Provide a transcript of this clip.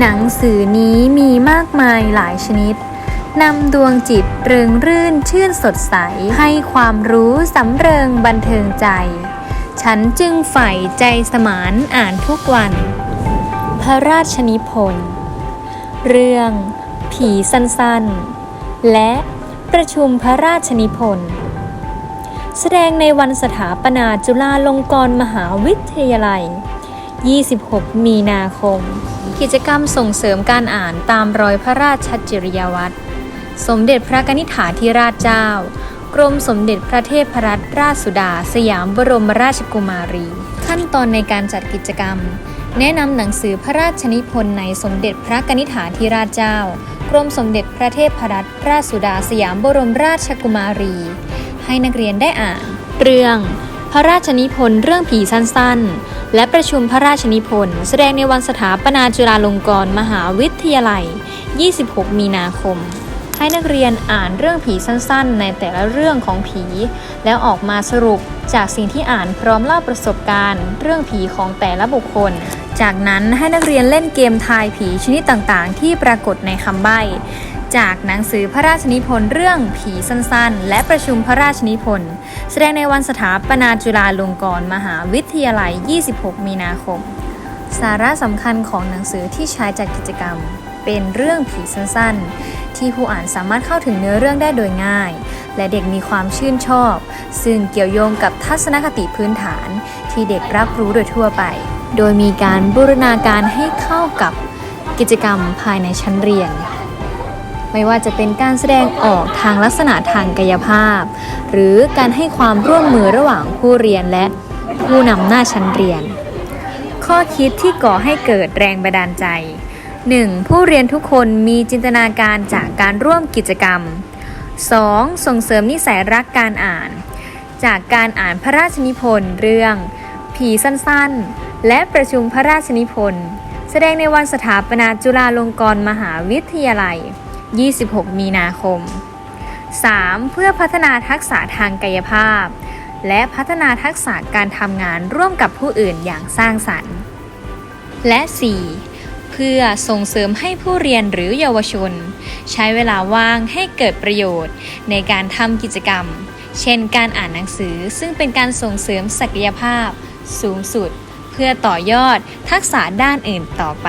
หนังสือนี้มีมากมายหลายชนิดนำดวงจิตเริงรื่นชื่นสดใส ให้ความรู้สำเริงบันเทิงใจ ฉันจึงใฝ่ใจสมานอ่านทุกวัน พระราชนิพนธ์เรื่อง ผีสั้นๆ และประชุมพระราชนิพนธ์แสดงในวันสถาปนาจุฬาลงกรณ์มหาวิทยาลัย 26 มีนาคม กิจกรรมส่งเสริมการอ่านตามรอยพระราชจริยวัตร สมเด็จพระกนิษฐาธิราชเจ้า กรมสมเด็จพระเทพรัตนราชสุดา สยามบรมราชกุมารี ขั้นตอนในการจัดกิจกรรม แนะนำหนังสือพระราชนิพนธ์ในสมเด็จพระกนิษฐาธิราชเจ้า กรมสมเด็จพระเทพรัตนราชสุดา สยามบรมราชกุมารี ให้นักเรียนได้อ่าน เรื่อง พระราชนิพนธ์เรื่องผีสั้นๆ และประชุมพระราชนิพนธ์แสดงในวันสถาปนาจุฬาลงกรณ์มหาวิทยาลัย 26 มีนาคม ให้นักเรียนอ่านเรื่องผีสั้นๆ ในแต่ละเรื่องของผี แล้วออกมาสรุปจากสิ่งที่อ่านพร้อมเล่าประสบการณ์ เรื่องผีของแต่ละบุคคล จากนั้นให้นักเรียนเล่นเกมทายผีชนิดต่างๆ ที่ปรากฏในคำใบ้ จากหนังสือพระราชนิพนธ์เรื่องผีสั้นๆ และประชุมพระราชนิพนธ์ แสดงในวันสถาปนาจุฬาลงกรณ์มหาวิทยาลัย 26 มีนาคม สาระสำคัญของหนังสือที่ใช้จัดกิจกรรม เป็นเรื่องผีสั้นๆ ที่ผู้อ่านสามารถเข้าถึงเนื้อเรื่องได้โดยง่าย และเด็กมีความชื่นชอบ ซึ่งเกี่ยวโยงกับทัศนคติพื้นฐาน ที่เด็กรับรู้โดยทั่วไป โดยมีการบูรณาการให้เข้ากับกิจกรรมภายในชั้นเรียน ไม่ว่าจะเป็นการแสดงออกทางลักษณะทางกายภาพ หรือการให้ความร่วมมือระหว่างผู้เรียนและผู้นำหน้าชั้นเรียน ข้อคิดที่ก่อให้เกิดแรงบันดาลใจ 1. ผู้เรียนทุกคนมีจินตนาการจากการร่วมกิจกรรม 2. ส่งเสริมนิสัยรักการอ่าน จากการอ่านพระราชนิพนธ์เรื่อง ผีสั้นๆ และประชุมพระราชนิพนธ์ แสดงในวันสถาปนาจุฬาลงกรณ์มหาวิทยาลัย 26 มีนาคม 3. เพื่อพัฒนาทักษะทางกายภาพ และพัฒนาทักษะการทำงานร่วมกับผู้อื่นอย่างสร้างสรรค์ และ 4. เพื่อส่งเสริมให้ผู้เรียนหรือเยาวชน ใช้เวลาว่างให้เกิดประโยชน์ ในการทำกิจกรรม เช่นการอ่านหนังสือซึ่งเป็นการส่งเสริมศักยภาพ สูงสุด เพื่อต่อยอดทักษะด้านอื่นต่อไป